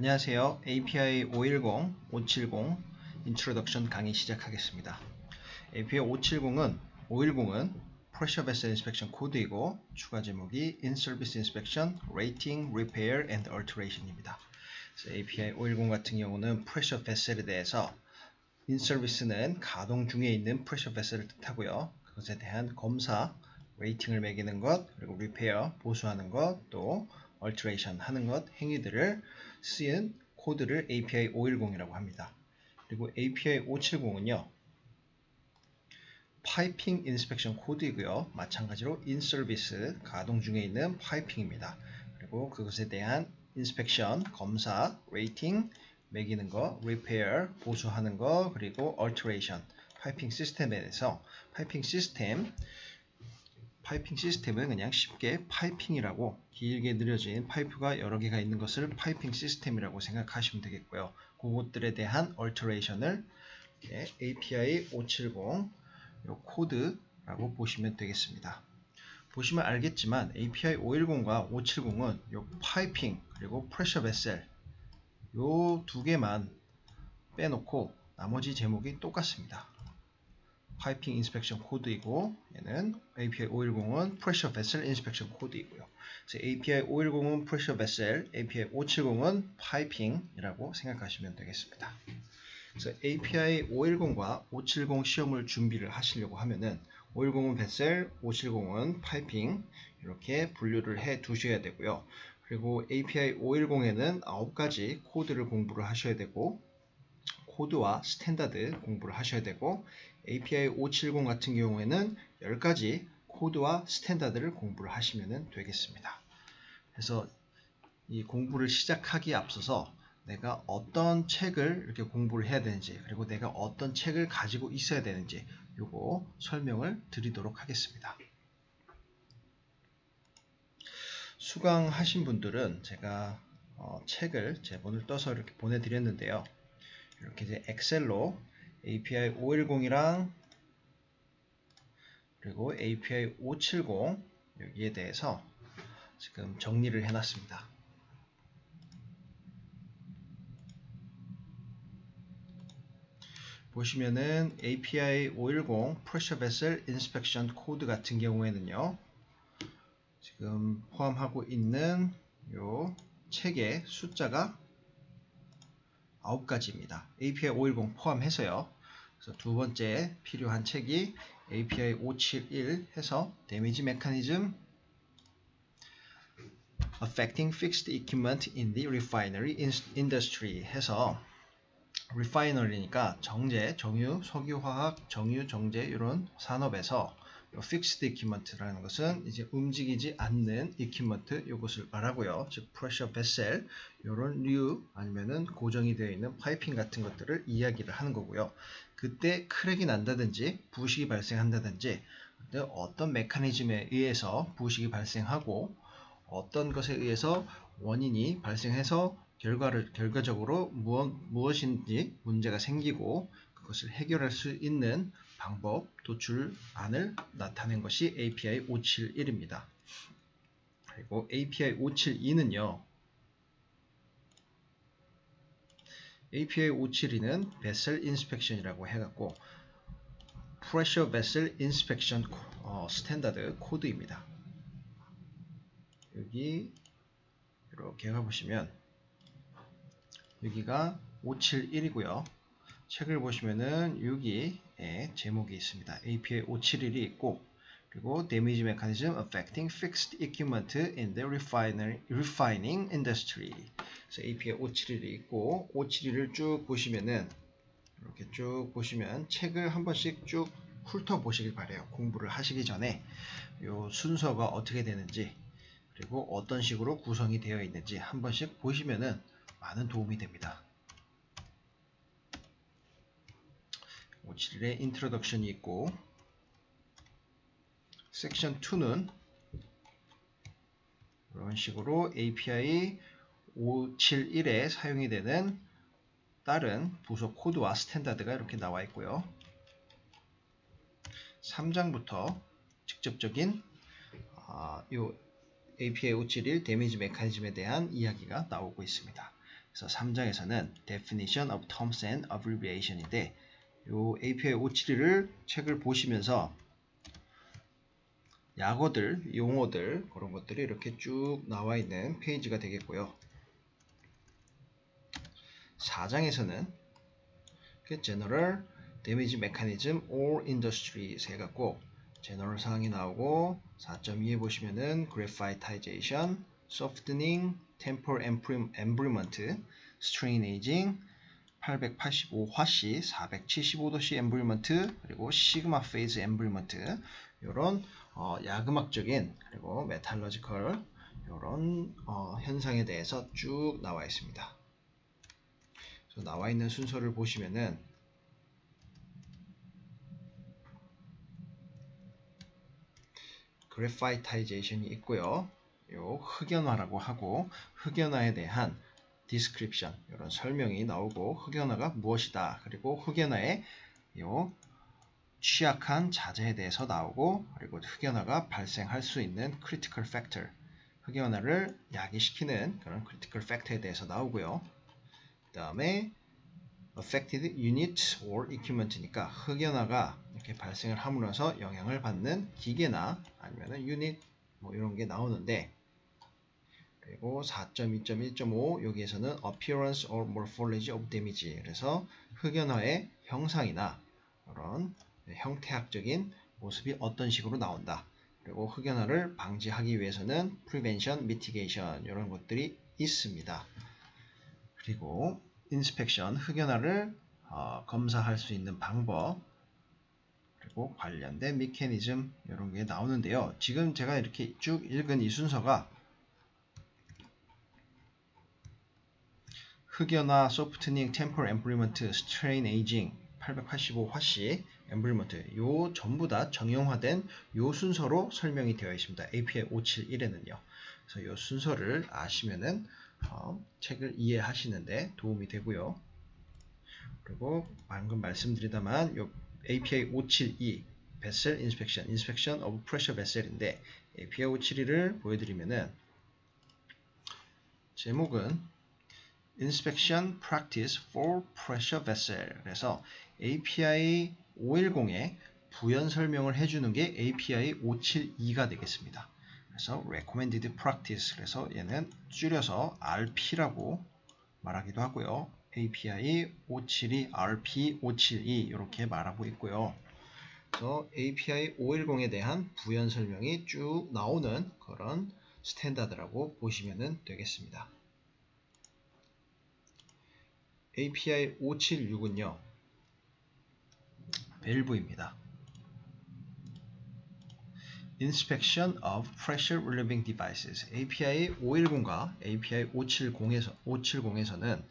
안녕하세요. API 510, 570 인트로덕션 강의 시작하겠습니다. API 570은 510은 Pressure Vessel Inspection 코드이고 추가 제목이 In-Service Inspection, Rating, Repair and Alteration입니다. API 510 같은 경우는 Pressure Vessel에 대해서 In-Service는 가동 중에 있는 Pressure Vessel을 뜻하고요. 그것에 대한 검사, 레이팅을 매기는 것, 그리고 Repair, 보수하는 것, 또 Alteration 하는 것, 행위들을 쓰인 코드를 API 510이라고 합니다. 그리고 API 570은요. 파이핑 인스펙션 코드이고요. 마찬가지로 인서비스 가동 중에 있는 파이핑입니다. 그리고 그것에 대한 인스펙션, 검사, 레이팅, 매기는 거, repair, 보수하는 거, 그리고 alteration, 파이핑 시스템에 대해서 파이핑 시스템 파이핑 시스템은 그냥 쉽게 파이핑이라고 길게 느려진 파이프가 여러 개가 있는 것을 파이핑 시스템이라고 생각하시면 되겠고요. 그것들에 대한 alteration을 API 570 코드라고 보시면 되겠습니다. 보시면 알겠지만 API 510과 570은 요 파이핑 그리고 프레셔 베셀 요 두 개만 빼놓고 나머지 제목이 똑같습니다. 파이핑 인스펙션 코드이고 얘는 API 510은 Pressure Vessel Inspection 코드이고요. 그래서 API 510은 Pressure Vessel, API 570은 파이핑이라고 생각하시면 되겠습니다. 그래서 API 510과 570 시험을 준비를 하시려고 하면은 510은 Vessel, 570은 파이핑 이렇게 분류를 해 두셔야 되고요. 그리고 API 510에는 9가지 코드를 공부를 하셔야 되고 코드와 스탠다드 공부를 하셔야 되고 API 570 같은 경우에는 10가지 코드와 스탠다드를 공부를 하시면 되겠습니다. 그래서 이 공부를 시작하기에 앞서서 내가 어떤 책을 이렇게 공부를 해야 되는지 그리고 내가 어떤 책을 가지고 있어야 되는지 요거 설명을 드리도록 하겠습니다. 수강하신 분들은 제가 어, 책을 제본을 떠서 이렇게 보내드렸는데요. 이렇게 이제 엑셀로 API 510이랑 그리고 API 570 여기에 대해서 지금 정리를 해놨습니다. 보시면은 API 510 Pressure Vessel Inspection 코드 같은 경우에는요. 지금 포함하고 있는 요 책의 숫자가 9가지입니다. API 510 포함해서요. 그래서 두 번째 필요한 책이 API 571 해서 데미지 메커니즘 affecting fixed equipment in the refinery industry 해서 refinery니까 정제, 정유, 석유화학, 정유, 정제 이런 산업에서 fixed equipment라는 것은 이제 움직이지 않는 equipment 이것을 말하고요. 즉 pressure vessel 이런 류 아니면은 고정이 되어 있는 파이핑 같은 것들을 이야기를 하는 거고요. 그때 크랙이 난다든지 부식이 발생한다든지 어떤 메커니즘에 의해서 부식이 발생하고 어떤 것에 의해서 원인이 발생해서 결과를 결과적으로 무엇, 무엇인지 문제가 생기고 그것을 해결할 수 있는 방법, 도출안을 나타낸 것이 API 571입니다. 그리고 API 572는요. API 572는 Vessel Inspection이라고 해갖고 Pressure Vessel Inspection 어, 스탠다드 코드입니다. 여기 이렇게 가보시면 여기가 571이고요. 책을 보시면은 여기 에 제목이 있습니다. API 571이 있고 그리고 Damage Mechanism Affecting Fixed Equipment in the Refiner, Refining Industry 그래서 API 571이 있고 571을 쭉 보시면은 이렇게 쭉 보시면 책을 한 번씩 쭉 훑어 보시길 바래요. 공부를 하시기 전에 요 순서가 어떻게 되는지 그리고 어떤 식으로 구성이 되어 있는지 한 번씩 보시면은 많은 도움이 됩니다. 571에 인트로덕션이 있고 섹션 2는 이런 식으로 API 571에 사용이 되는 다른 부속 코드와 스탠다드가 이렇게 나와 있고요. 3장부터 직접적인 어, 요 API 571 데미지 메커니즘에 대한 이야기가 나오고 있습니다. 그래서 3장에서는 definition of terms and abbreviation인데 요 API 572를 책을 보시면서 약어들, 용어들 그런 것들이 이렇게 쭉 나와 있는 페이지가 되겠고요. 4장에서는 그 General Damage Mechanism or Industries 해갖고 제너럴 사항이 나오고 4.2에 보시면은 Graphitization, Softening, Temper Embryment, Strain Aging, 885화씨, 475도씨 엠브리먼트, 그리고 시그마 페이즈 엠브리먼트 이런 어, 야금학적인 그리고 메탈러지컬 이런 어, 현상에 대해서 쭉 나와 있습니다. 나와 있는 순서를 보시면은 그래파이타이제이션이 있고요. 요 흑연화라고 하고 흑연화에 대한 디스크립션 이런 설명이 나오고 흑연화가 무엇이다 그리고 흑연화의 요 취약한 자재에 대해서 나오고 그리고 흑연화가 발생할 수 있는 critical factor 흑연화를 야기시키는 그런 critical factor에 대해서 나오고요. 그 다음에 affected unit or equipment니까 흑연화가 이렇게 발생을 함으로써 영향을 받는 기계나 아니면 유닛 뭐 이런 게 나오는데 그리고 4.2.1.5 여기에서는 appearance or morphology of damage 그래서 흑연화의 형상이나 그런 형태학적인 모습이 어떤 식으로 나온다. 그리고 흑연화를 방지하기 위해서는 prevention, mitigation 이런 것들이 있습니다. 그리고 inspection, 흑연화를 어, 검사할 수 있는 방법 그리고 관련된 메커니즘 이런 게 나오는데요. 지금 제가 이렇게 쭉 읽은 이 순서가 흑연화, 소프트닝, 템퍼 앰플리먼트, 스트레인 에이징, 885화씨, 앰플리먼트 요 전부 다 정형화된 요 순서로 설명이 되어 있습니다. API 571에는요. 그래서 요 순서를 아시면은 어, 책을 이해하시는데 도움이 되고요. 그리고 방금 말씀드리다만 요 API 572 Vessel Inspection, Inspection of Pressure Vessel인데 API 572를 보여드리면은 제목은 Inspection Practice for Pressure Vessel 그래서 API 510에 부연 설명을 해주는 게 API 572가 되겠습니다. 그래서 Recommended Practice 그래서 얘는 줄여서 RP라고 말하기도 하고요. API 572, RP 572 이렇게 말하고 있고요. 그래서 API 510에 대한 부연 설명이 쭉 나오는 그런 스탠다드라고 보시면 되겠습니다. API 576은요. 밸브입니다. Inspection of Pressure Relieving Devices API 510과 API 570에서 570에서는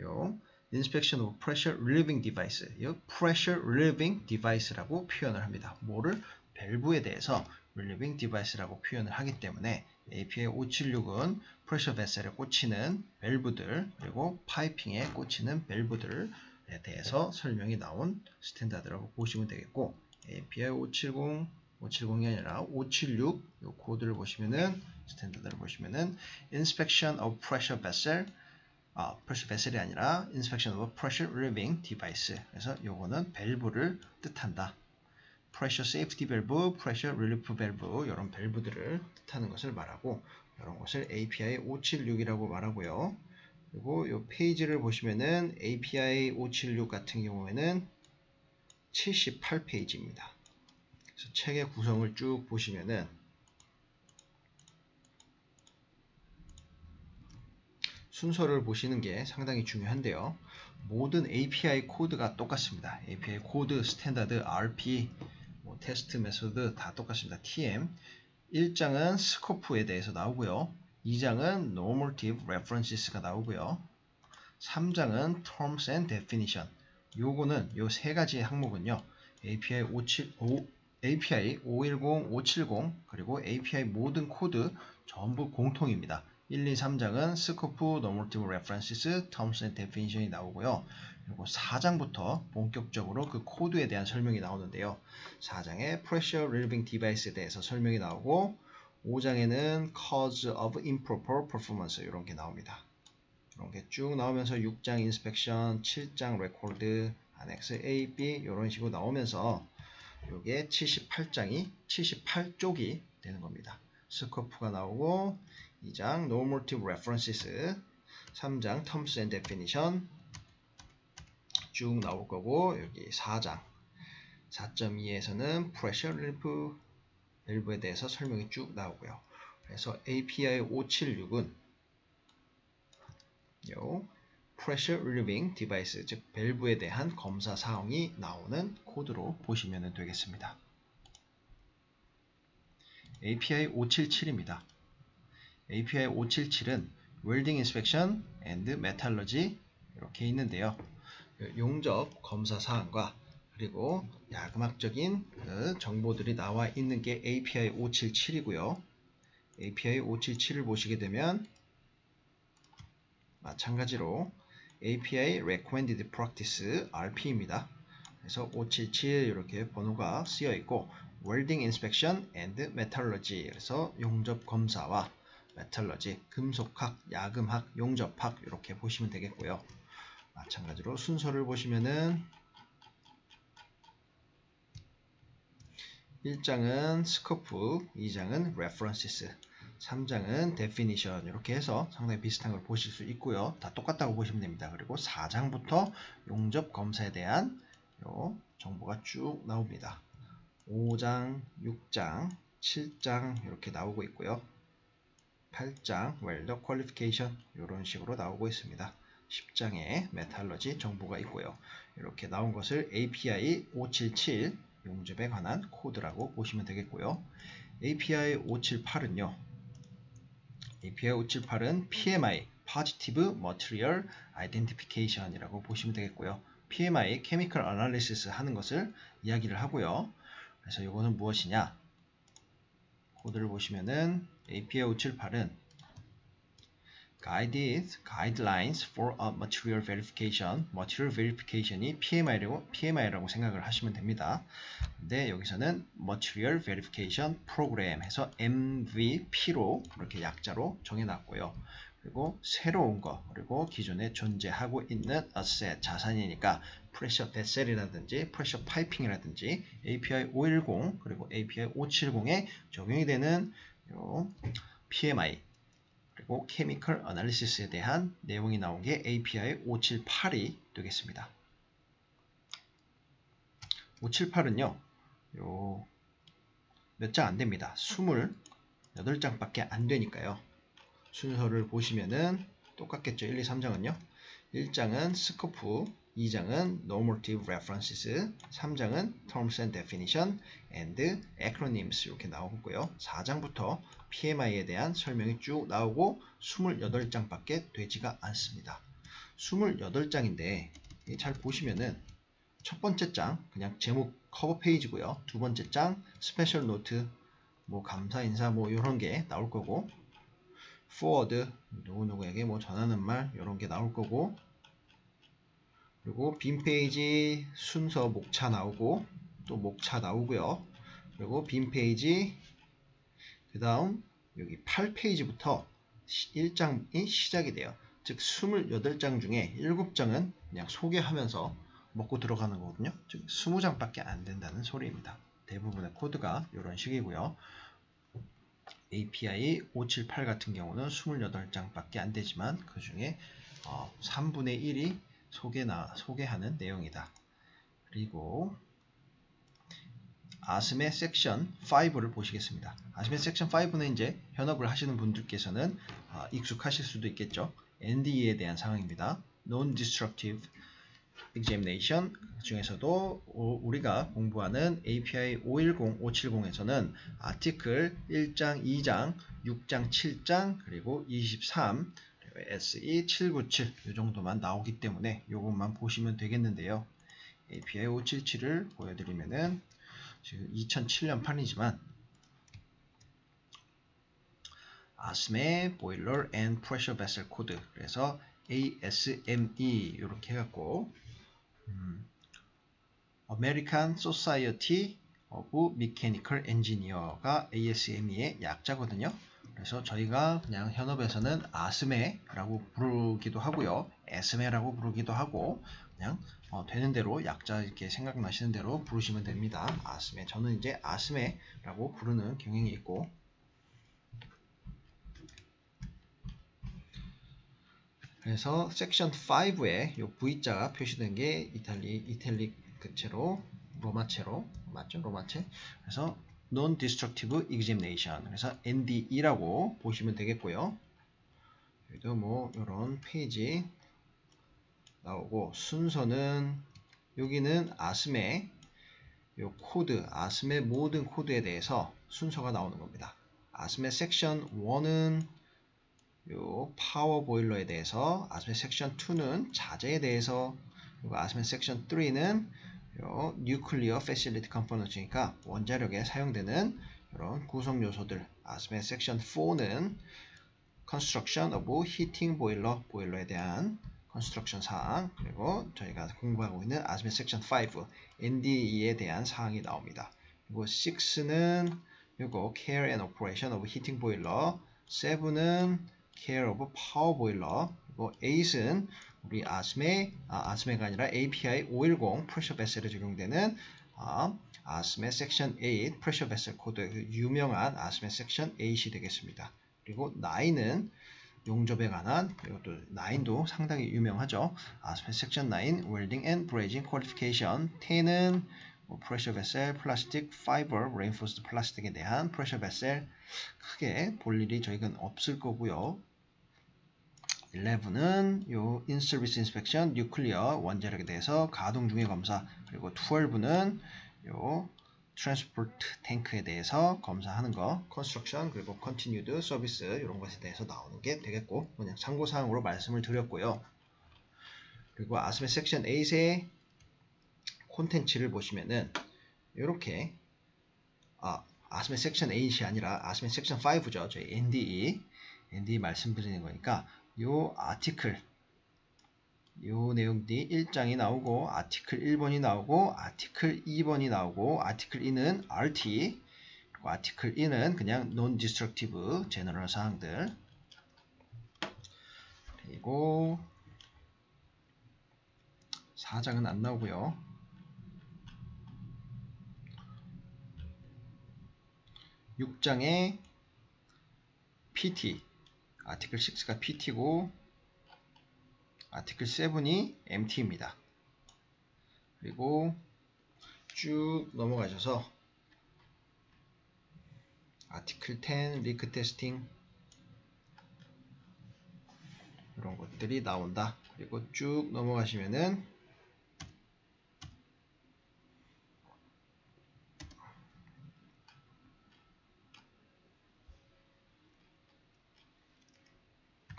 요 Inspection of Pressure Relieving Device, 요 Pressure Relieving Device라고 표현을 합니다. 뭐를 밸브에 대해서 Relieving Device라고 표현을 하기 때문에 API 576은 프레셔 베셀에 꽂히는 밸브들 그리고 파이핑에 꽂히는 밸브들에 대해서 설명이 나온 스탠다드라고 보시면 되겠고 API 570 570이 아니라 576 이 코드를 보시면은 스탠다드를 보시면은 Inspection of Pressure Vessel 아, pressure vessel이 아니라 inspection of pressure relieving device. 그래서 요거는 밸브를 뜻한다. Pressure safety valve, pressure relief valve 이런 밸브들을 뜻하는 것을 말하고 이런 것을 API 576이라고 말하고요. 그리고 이 페이지를 보시면은 API 576 같은 경우에는 78페이지입니다. 그래서 책의 구성을 쭉 보시면은 순서를 보시는 게 상당히 중요한데요. 모든 API 코드가 똑같습니다. API 코드, 스탠다드, RP, 뭐 테스트 메소드 다 똑같습니다. TM 1장은 스코프에 대해서 나오고요. 2장은 normative references가 나오고요. 3장은 terms and definition. 요거는 요 세 가지 항목은요. API 57, 5, API 510, 570 그리고 API 모든 코드 전부 공통입니다. 1, 2, 3장은 스코프, normative references, terms and definition이 나오고요. 그리고 4장부터 본격적으로 그 코드에 대한 설명이 나오는데요. 4장에 pressure relieving device에 대해서 설명이 나오고 5장에는 cause of improper performance 이런 게 나옵니다. 이런 게 쭉 나오면서 6장 인스펙션, 7장 레코드, 안엑스 A, B 이런 식으로 나오면서 이게 78장이 78쪽이 되는 겁니다. 스코프가 나오고 2장 Normative References 3장 Terms and Definition 쭉 나올 거고 여기 4장 4.2에서는 Pressure Relief 밸브에 대해서 설명이 쭉 나오고요. 그래서 API 576은 요 Pressure Relieving Device 즉 밸브에 대한 검사 사항이 나오는 코드로 보시면 되겠습니다. API 577입니다. API 577은 Welding Inspection and Metallurgy 이렇게 있는데요. 그 용접 검사 사항과 그리고 야금학적인 그 정보들이 나와 있는 게 API 577이고요. API 577을 보시게 되면 마찬가지로 API Recommended Practice RP입니다. 그래서 577 이렇게 번호가 쓰여 있고 Welding Inspection and Metallurgy 그래서 용접 검사와 메탈러지, 금속학, 야금학, 용접학 이렇게 보시면 되겠고요. 마찬가지로 순서를 보시면은 1장은 스코프, 2장은 references, 3장은 definition 이렇게 해서 상당히 비슷한 걸 보실 수 있고요. 다 똑같다고 보시면 됩니다. 그리고 4장부터 용접 검사에 대한 요 정보가 쭉 나옵니다. 5장, 6장, 7장 이렇게 나오고 있고요. 8장 웰더 퀄리피케이션 이런 식으로 나오고 있습니다. 10장에 메탈러지 정보가 있고요. 이렇게 나온 것을 API 577 용접에 관한 코드라고 보시면 되겠고요. API 578은요. API 578은 PMI Positive Material Identification 이라고 보시면 되겠고요. PMI Chemical Analysis 하는 것을 이야기를 하고요. 그래서 이거는 무엇이냐? 코드를 보시면은 API 578은 Guided Guidelines for a Material Verification, Material Verification이 PMI라고, PMI라고 생각을 하시면 됩니다. 근데 여기서는 Material Verification Program 해서 MVP로 이렇게 약자로 정해 놨고요. 그리고 새로운 거, 그리고 기존에 존재하고 있는 asset, 자산이니까 프레셔 뱃셀이라든지 프레셔 파이핑이라든지 API 510 그리고 API 570에 적용이 되는 요 PMI 그리고 케미컬 어널리시스에 대한 내용이 나온 게 API 578이 되겠습니다. 578은요. 요 몇 장 안 됩니다. 28장밖에 안 되니까요. 순서를 보시면은 똑같겠죠. 1, 2, 3장은요. 1장은 스코프, 2장은 normative references, 3장은 terms and definition and acronyms 이렇게 나오고요. 4장부터 PMI에 대한 설명이 쭉 나오고 28장밖에 되지가 않습니다. 28장인데 잘 보시면은 첫 번째 장 그냥 제목 커버 페이지고요. 두 번째 장 스페셜 노트 뭐 감사 인사 뭐 이런 게 나올 거고 forward 누구누구에게 뭐 전하는 말 이런 게 나올 거고 그리고 빈 페이지 순서 목차 나오고 또 목차 나오고요. 그리고 빈 페이지 그 다음 여기 8페이지부터 1장이 시작이 돼요. 즉 28장 중에 7장은 그냥 소개하면서 먹고 들어가는 거거든요. 즉 20장밖에 안 된다는 소리입니다. 대부분의 코드가 이런 식이고요. API 578 같은 경우는 28장밖에 안 되지만 그 중에 어, 3분의 1이 소개나, 소개하는 내용이다. 그리고 아스메 섹션 5를 보시겠습니다. 아스메 섹션 5는 이제 현업을 하시는 분들께서는 아, 익숙하실 수도 있겠죠. NDE에 대한 상황입니다. Non-Destructive Examination 중에서도 우리가 공부하는 API 510, 570에서는 아티클 1장, 2장, 6장, 7장, 그리고 23, SE 797 이 정도만 나오기 때문에 이것만 보시면 되겠는데요. API 577을 보여드리면은 지금 2007년 판이지만 보일러 앤 프레셔 베슬 코드 그래서 ASME 이렇게 해갖고 음, American Society of Mechanical Engineer가 ASME의 약자거든요. 그래서 저희가 그냥 현업에서는 아스메라고 부르기도 하고요. 에스메라고 부르기도 하고 그냥 어, 되는 대로 약자 이렇게 생각나시는 대로 부르시면 됩니다. 아스메. 저는 이제 아스메라고 부르는 경향이 있고 그래서 섹션 5에 이 V자가 표시된 게 이탈리 이탈릭 그체로 로마체로 맞죠? 로마체. 그래서 Non-Destructive Examination. 그래서 NDE라고 보시면 되겠고요. 여기도 뭐 이런 페이지 나오고 순서는 여기는 아스메 요 코드 아스메 모든 코드에 대해서 순서가 나오는 겁니다. 아스메 섹션 1은 요 파워 보일러에 대해서 아스메 섹션 2는 자재에 대해서 그리고 아스메 섹션 3는 요 뉴클리어 패실리티 컴포넌트니까 원자력에 사용되는 이런 구성 요소들 아스메 섹션 4는 construction of heating boiler 보일러에 대한 컨스트럭션 사항 그리고 저희가 공부하고 있는 아스메 섹션 5 NDE에 대한 사항이 나옵니다. 그리고 6는 이거 care and operation of heating boiler 7은 care of power boiler 그리고 8은 우리 아스메 아, 아스메가 아니라 API 510 pressure vessel에 적용되는 아, 아스메 섹션 8 pressure vessel 코드 그 유명한 아스메 섹션 8이 되겠습니다. 그리고 9은 용접에 관한 이것도 9도 상당히 유명하죠. 아스페 섹션 9 웰딩 앤 브레이징 퀄리피케이션 10은 뭐 프레셔 베셀, 플라스틱, 파이버, 레인포스드 플라스틱에 대한 프레셔 베셀 크게 볼 일이 저희는 없을 거고요. 11은 요 in-service inspection, nuclear 원자력에 대해서 가동 중의 검사 그리고 12는 요 트랜스포트 탱크에 대해서 검사하는 거, 컨스트럭션 그리고 컨티뉴드 서비스 이런 것에 대해서 나오는 게 되겠고 그냥 참고 사항으로 말씀을 드렸고요. 그리고 아스메 섹션 8의 콘텐츠를 보시면은 이렇게 아, 아스메 섹션 8이 아니라 아스메 섹션 5죠. 저희 NDE NDE 말씀드리는 거니까 요 아티클 요 내용들이 1장이 나오고 아티클 1번이 나오고 아티클 2번이 나오고 아티클 2는 RT 그리고 아티클 2는 그냥 non-destructive 제너럴 사항들. 그리고 4장은 안 나오고요. 6장에 PT 아티클 6가 PT고 아티클 7이 MT입니다. 그리고 쭉 넘어가셔서 아티클 10 리크 테스팅 이런 것들이 나온다. 그리고 쭉 넘어가시면은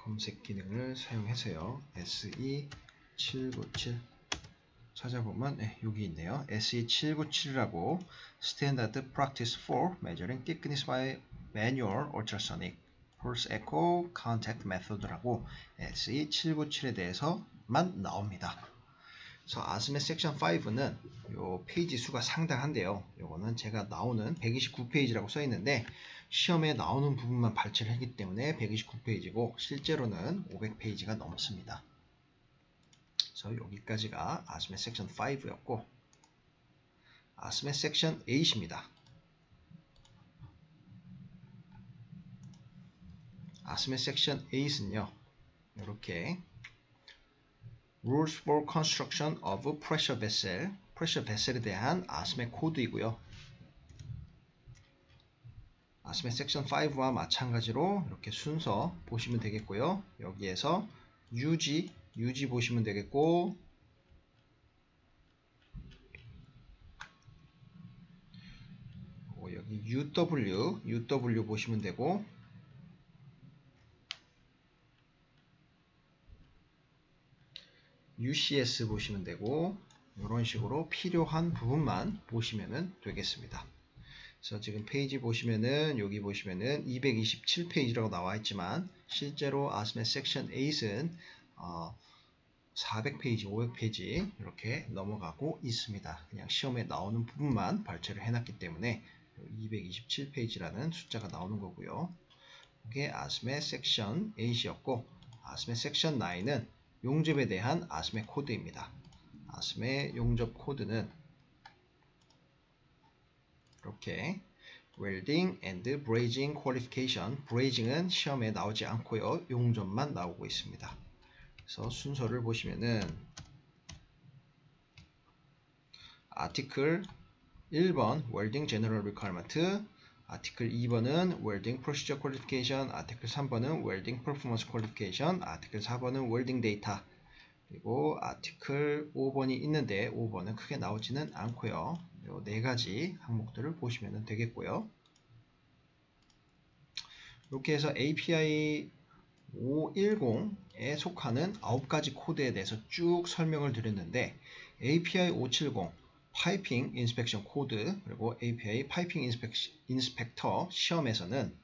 검색 기능을 사용해서요. SE797 찾아보면 네, 여기 있네요. SE797이라고 Standard Practice for Measuring Thickness by Manual Ultrasonic Pulse Echo Contact Method라고 SE797에 대해서만 나옵니다. 그래서 아스메 섹션 5는 요 페이지 수가 상당한데요. 요거는 제가 나오는 129페이지라고 써 있는데 시험에 나오는 부분만 발췌를 했기 때문에 129페이지고 실제로는 500페이지가 넘습니다. 그래서 여기까지가 아스메 섹션 5였고 아스메 섹션 8입니다. 아스메 섹션 8은요. 이렇게 Rules for Construction of Pressure Vessel, Pressure Vessel에 대한 아스메 코드이고요. 아스메 섹션 5와 마찬가지로 이렇게 순서 보시면 되겠고요. 여기에서 UG, UG 보시면 되겠고 여기 UW, UW 보시면 되고 UCS 보시면 되고 이런 식으로 필요한 부분만 보시면 되겠습니다. 그래서 지금 페이지 보시면은 여기 보시면은 227페이지라고 나와 있지만 실제로 아스메 섹션 8은 어 400페이지, 500페이지 이렇게 넘어가고 있습니다. 그냥 시험에 나오는 부분만 발췌를 해놨기 때문에 227페이지라는 숫자가 나오는 거고요. 이게 아스메 섹션 8이었고 아스메 섹션 9은 용접에 대한 아스메 코드입니다. 아스메 용접 코드는 이렇게 웰딩 앤드 브레이징 퀄리피케이션 브레이징은 시험에 나오지 않고요. 용접만 나오고 있습니다. 그래서 순서를 보시면은 아티클 1번 웰딩 제너럴 리퀘어먼트 아티클 2번은 웰딩 프로시저 퀄리피케이션 아티클 3번은 웰딩 퍼포먼스 퀄리피케이션 아티클 4번은 웰딩 데이터 그리고 아티클 5번이 있는데 5번은 크게 나오지는 않고요. 이네 가지 항목들을 보시면 되겠고요. 이렇게 해서 API 510에 속하는 9가지 코드에 대해서 쭉 설명을 드렸는데 API 570 파이핑 인스펙션 코드 그리고 API 파이핑 인스펙터 시험에서는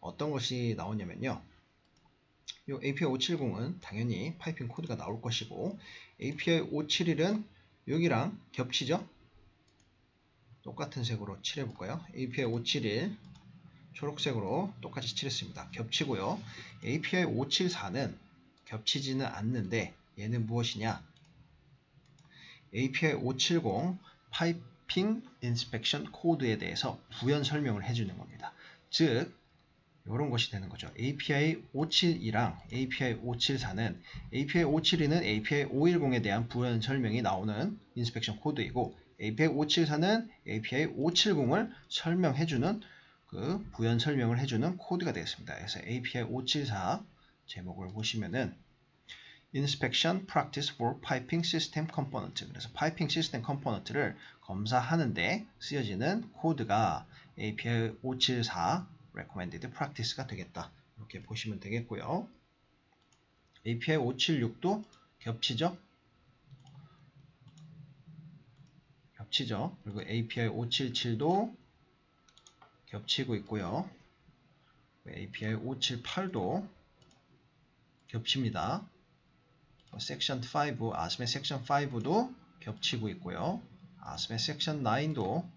어떤 것이 나오냐면요. 이 API 570은 당연히 파이핑 코드가 나올 것이고 API 571은 여기랑 겹치죠? 똑같은 색으로 칠해볼까요? API 571 초록색으로 똑같이 칠했습니다. 겹치고요. API 574는 겹치지는 않는데 얘는 무엇이냐? API 570 파이핑 인스펙션 코드에 대해서 부연 설명을 해주는 겁니다. 즉 이런 것이 되는 거죠. API 572랑 API 574는 API 572는 API 510에 대한 부연 설명이 나오는 인스펙션 코드이고 API 574는 API 570을 설명해주는 그 부연 설명을 해주는 코드가 되겠습니다. 그래서 API 574 제목을 보시면은 Inspection Practice for Piping System Component 그래서 파이핑 시스템 컴포넌트를 검사하는데 쓰여지는 코드가 API 574 Recommended Practice가 되겠다. 이렇게 보시면 되겠고요. API 576도 겹치죠? 겹치죠. 그리고 API 577도 겹치고 있고요. API 578도 겹칩니다. 섹션 5, 아스메 섹션 5도 겹치고 있고요. 아스메 섹션 9도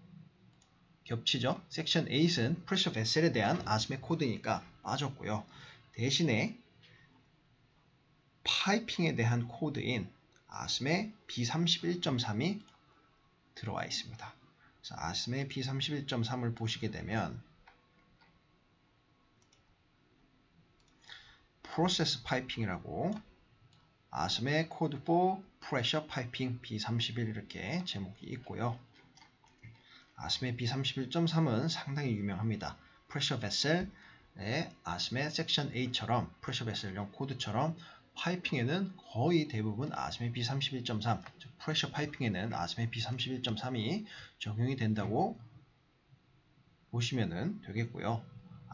겹치죠. 섹션 8은 프레셔 베셀에 대한 아스메 코드니까 빠졌고요. 대신에 파이핑에 대한 코드인 아스메 B31.3이 들어와 있습니다. 그래서 아스메 B31.3을 보시게 되면 프로세스 파이핑이라고 아스메 코드 4 프레셔 파이핑 B31 이렇게 제목이 있고요. 아스메 B31.3은 상당히 유명합니다. 프레셔 베셀의 아스메 섹션 8처럼 프레셔 베셀용 코드처럼 파이핑에는 거의 대부분 아스메 B31.3, 프레셔 파이핑에는 아스메 B31.3이 적용이 된다고 보시면 되겠고요.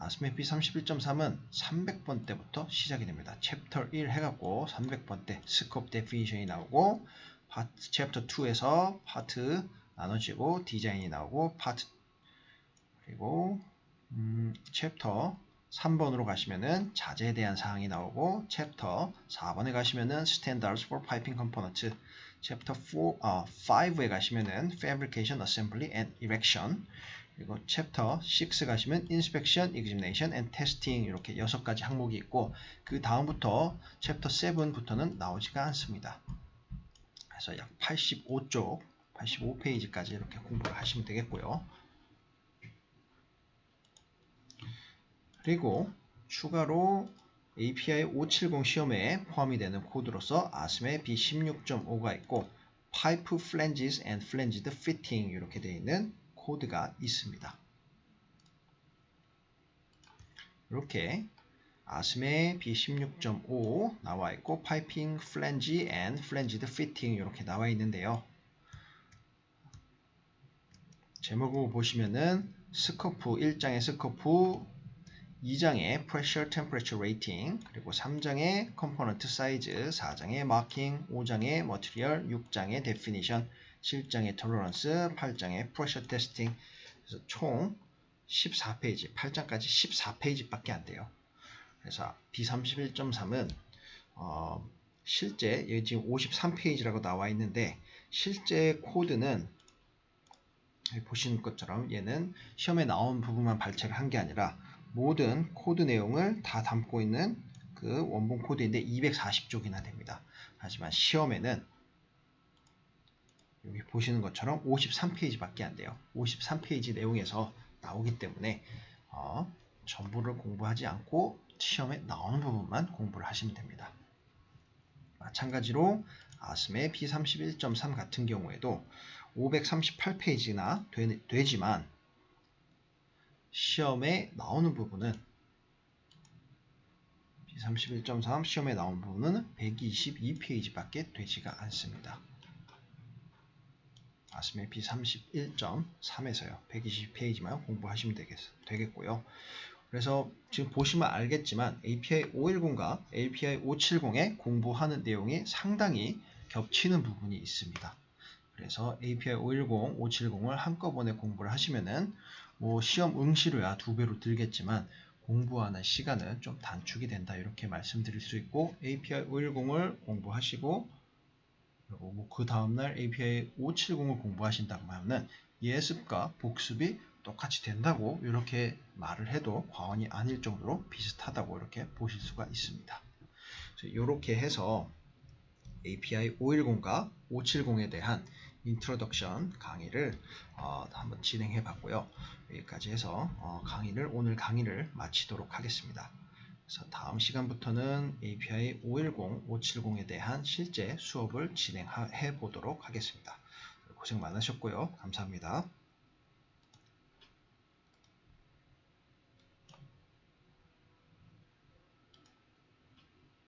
아스메 B31.3은 300번 때부터 시작이 됩니다. 챕터 1 해갖고 300번 때 스코프 데피니션이 나오고 파트 챕터 2에서 파트 나눠지고 디자인이 나오고 파트 그리고 음, 챕터 3번으로 가시면은 자재에 대한 사항이 나오고 챕터 4번에 가시면은 Standards for Piping Components 챕터 4, 어, 5에 가시면은 Fabrication, Assembly and Erection 그리고 챕터 6 가시면 Inspection, Examination and Testing 이렇게 6가지 항목이 있고 그 다음부터 챕터 7부터는 나오지가 않습니다. 그래서 약 85쪽, 85페이지까지 이렇게 공부를 하시면 되겠고요. 그리고 추가로 API 570 시험에 포함이 되는 코드로서 아스메 B16.5가 있고 Pipe Flanges and Flanged Fitting 이렇게 되어 있는 코드가 있습니다. 이렇게 아스메 B16.5 나와 있고 Piping Flange and Flanged Fitting 이렇게 나와 있는데요. 제목을 보시면은 스코프 1장의 스코프 2장의 Pressure Temperature Rating, 그리고 3장의 Component Size, 4장의 Marking, 5장의 Material, 6장의 Definition, 7장의 Tolerance, 8장의 Pressure Testing. 그래서 총 14페이지, 8장까지 14페이지밖에 안 돼요. 그래서 B31.3은 어, 실제 여기 지금 53페이지라고 나와 있는데 실제 코드는 보시는 것처럼 얘는 시험에 나온 부분만 발췌를 한 게 아니라 모든 코드 내용을 다 담고 있는 그 원본 코드인데 240쪽이나 됩니다. 하지만 시험에는 여기 보시는 것처럼 53페이지밖에 안 돼요. 53페이지 내용에서 나오기 때문에 어, 전부를 공부하지 않고 시험에 나오는 부분만 공부를 하시면 됩니다. 마찬가지로 아스메 B31.3 같은 경우에도 538페이지나 되, 지만 시험에 나오는 부분은 B31.3 시험에 나온 부분은 122페이지밖에 되지가 않습니다. 아스메 B31.3에서요. 120페이지만 공부하시면 되겠, 되겠고요. 그래서 지금 보시면 알겠지만 API 510과 API 570에 공부하는 내용이 상당히 겹치는 부분이 있습니다. 그래서 API 510, 570을 한꺼번에 공부를 하시면은 뭐 시험 응시료야 두 배로 들겠지만 공부하는 시간은 좀 단축이 된다 이렇게 말씀드릴 수 있고 API 510을 공부하시고 그리고 뭐 그 다음날 API 570을 공부하신다고 하면은 예습과 복습이 똑같이 된다고 이렇게 말을 해도 과언이 아닐 정도로 비슷하다고 이렇게 보실 수가 있습니다. 이렇게 해서 API 510과 570에 대한 인트로덕션 강의를 어, 한번 진행해 봤고요. 여기까지 해서 어, 강의를 오늘 강의를 마치도록 하겠습니다. 그래서 다음 시간부터는 API 510, 570에 대한 실제 수업을 진행해 보도록 하겠습니다. 고생 많으셨고요. 감사합니다.